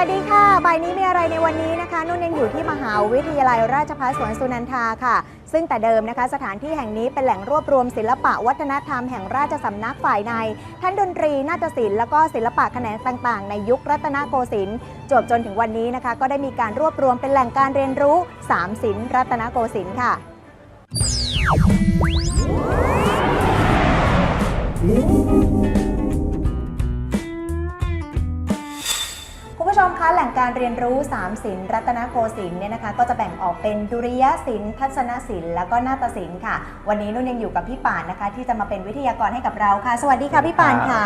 วัสดีค่ะ บ่ายนี้มีอะไรในวันนี้นะคะ นุ่นยังอยู่ที่มหาวิทยาลัยราชภัฏสวนสุนันทาค่ะ ซึ่งแต่เดิมนะคะ สถานที่แห่งนี้เป็นแหล่งรวบรวมศิลปะวัฒนธรรมแห่งราชสำนักฝ่ายใน ทั้งดนตรี นาฏศิลป์ แล้วก็ศิลปะแขนงต่างๆ ในยุครัตนโกสินทร์ จบจนถึงวันนี้นะคะ ก็ได้มีการรวบรวมเป็นแหล่งการเรียนรู้สามศิลป์รัตนโกสินทร์ค่ะคุณ คะแหล่งการเรียนรู้3ศิลป์รัตนโกสินทร์เนี่ยนะคะก็จะแบ่งออกเป็นดุริยศิลป์ทัศนศิลป์แล้วก็นาฏศิลป์ค่ะ วันนี้นุ่นยังอยู่กับพี่ป่านนะคะ ที่จะมาเป็นวิทยากรให้กับเราค่ะ สวัสดีค่ะพี่ป่านค่ะ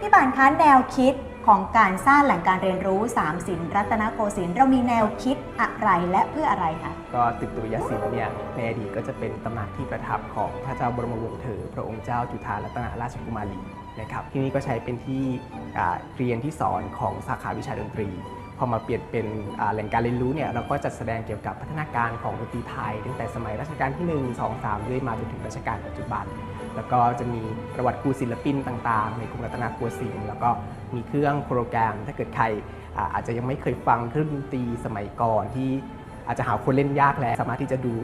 พี่ป่านคะแนวคิดของการสร้างแหล่งการเรียนรู้3ศิลป์รัตนโกสินทร์เรามีแนวคิดอะไรและเพื่ออะไรคะก็ตึกตุริยศิลป์เนี่ยในอดีตก็จะเป็นตำหนักที่ประทับของพระเจ้าบรมวงศ์เธอพระองค์เจ้าจุฑารัตนราชกุมารี นะครับที่นี่ก็ใช้เป็นที่เรียนที่สอนของสาขาวิชาดนตรี พอมาเปลี่ยนเป็นแหล่งการเรียนรู้เนี่ยเราก็จัดแสดงเกี่ยวกับพัฒนาการของดนตรีไทย ตั้งแต่สมัยรัชกาลที่ 1 2 3เรื่อยมาจนถึงรัชกาลปัจจุบัน แล้วก็จะมีประวัติครูศิลปินต่างๆ ในกรุงรัตนโกสินทร์แล้วก็มีเครื่องโปรแกรม ถ้าเกิดใครอาอาจจะยังไม่เคยฟังเครื่องดนตรีสมัยก่อนที่อาจจะหาคนเล่นยากแล้ว สามารถที่จะดู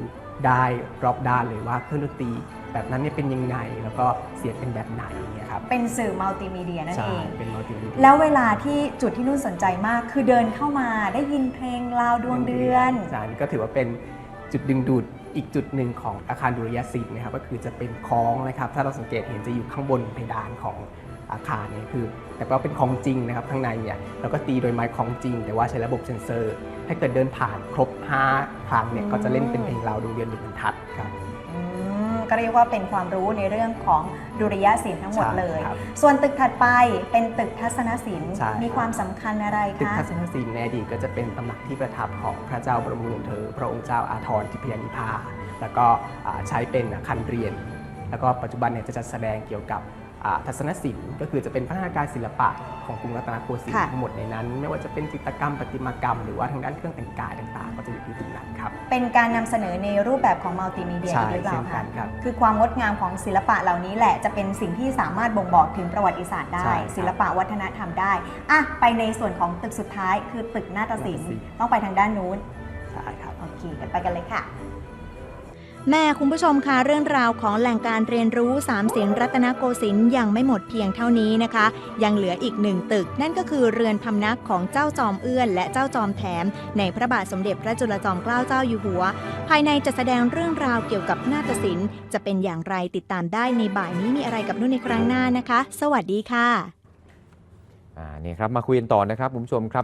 ได้รอบด้านเลยว่าเครื่องดนตรี แบบนั้นเนี่ยเป็นยังไง แล้วก็เสียงเป็นแบบไหนอย่างเงี้ยครับเป็นสื่อมัลติมีเดียนั่นใช่เอง เป็นมัลติมีเดีย แล้วเวลาที่จุดที่นุ่นสนใจมาก คือเดินเข้ามาได้ยินเพลงลาวดวงเดือนใช่นี่ก็ถือว่าเป็นจุดดึงดูดอีกจุดหนึ่งของอาคารดุริยศิลป์นะครับก็คือจะเป็นคล้องนะครับ ถ้าเราสังเกตเห็นจะอยู่ข้างบนเพดานของ อาคารเนี่ยคือ แต่ว่าเป็นของจริงนะครับข้างในเนี่ยเราก็ตีโดยไม้ของจริง แต่ว่าใช้ระบบเซ็นเซอร์ ถ้าเกิดเดินผ่านครบ5ครั้งเนี่ยอืมก็จะเล่นเป็นเพลงลาวดวงเดือนหนึ่งบรรทัดครับอืมก็เรียกว่าเป็นความรู้ในเรื่องของดุริยศิลป์ทั้งหมดใช่เลยครับส่วนตึกถัดไปเป็นตึกทัศนศิลป์ใช่มีความสำคัญอะไรตึกคะทัศนศิลป์ในอดีตก็จะเป็นตำหนักที่ประทับของพระเจ้าบรมวงศ์เธอ พระองค์เจ้าอาทรทิพยานิพา แล้วก็อ่าใช้เป็นอาคารเรียน แล้วก็ปัจจุบันเนี่ยจะจัดแสดงเกี่ยวกับอ่า ทัศนศิลป์ก็คือจะเป็นพัฒนาการศิลปะของกรุงรัตนโกสินทร์ทั้งหมดในนั้น ไม่ว่าจะเป็นจิตรกรรมประติมากรรม หรือว่าทางด้านเครื่องแต่งกายต่างๆ ก็จะอยู่ที่ตึกนั้นครับ เป็นการนำเสนอในรูปแบบของมัลติมีเดียใช่หรือเปล่าเช่นกัคะนครับคือความงดงามของศิลปะเหล่านี้แหละจะเป็นสิ่งที่สามารถบ่งบอกถึงประวัติศาสตร์ได้ใช่ครับศิลปะวัฒนธรรมได้อะไปในส่วนของตึกสุดท้าย คือตึกนาฏศิลป์นาฏศิลป์ต้องไปทางด้านนู้นใช่ครับโอเคกันไปกันเลยค่ะ แม่คุณผู้ชมคะเรื่องราวของแหล่งการเรียนรู้สามศิลป์รัตนโกสินทร์ยังไม่หมดเพียงเท่านี้นะคะ ยังเหลืออีกหนึ่งตึก นั่นก็คือเรือนพำนักของเจ้าจอมเอื้อน และเจ้าจอมแถม ในพระบาทสมเด็จพระจุลจอมเกล้าเจ้าอยู่หัว ภายในจะแสดงเรื่องราวเกี่ยวกับนาฏศิลป์จะเป็นอย่างไรติดตามได้ในบ่ายนี้มีอะไรกับนุ่นในครั้งหน้านะคะ สวัสดีค่ะ อ่านี่ครับมาคุยกันต่อนะครับคุณผู้ชมครับ